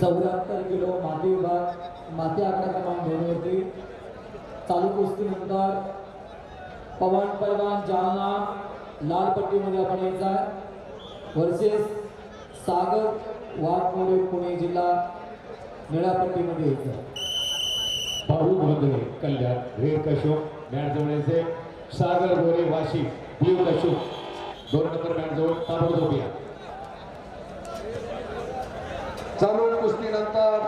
चौऱ्याहत्तर किलो माती विभाग माती आकडा क्रमांक दोनवरती चालू कुस्तीनंतर पवन परवान जालना लाल पट्टीमध्ये आपण यायचा वर्सेस सागर वाघमोडे पुणे जिल्हा निळ्या पट्टीमध्ये यायचं भाऊ भोदरे कल्याण रेड कशोक मॅट जवळचे सागर गोरे वाशी ब्ल्यू कशोक दोन नंबर मॅट जवळ ताबडतोब या. चालू कुस्तीनंतर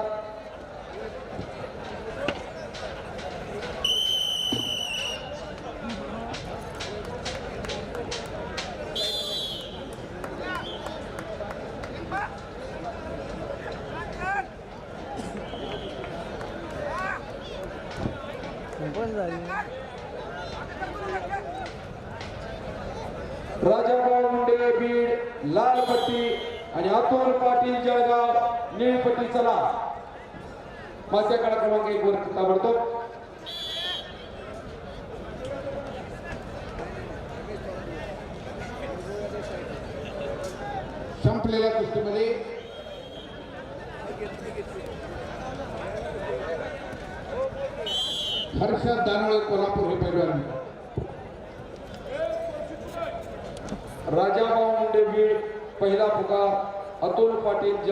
राजाभाऊ मुंडे बीड लाल पट्टी आणि अतुल पाटील जळगाव निळी चला. मास्य क्रमांक एक वर ताबडतोब. संपलेल्या कुस्तीमध्ये. हर्षद दानवे कोल्हापूर हे पैलवान. राजाभाऊ मुंडे बीड पहिला पुकार अतुल पाटील जळ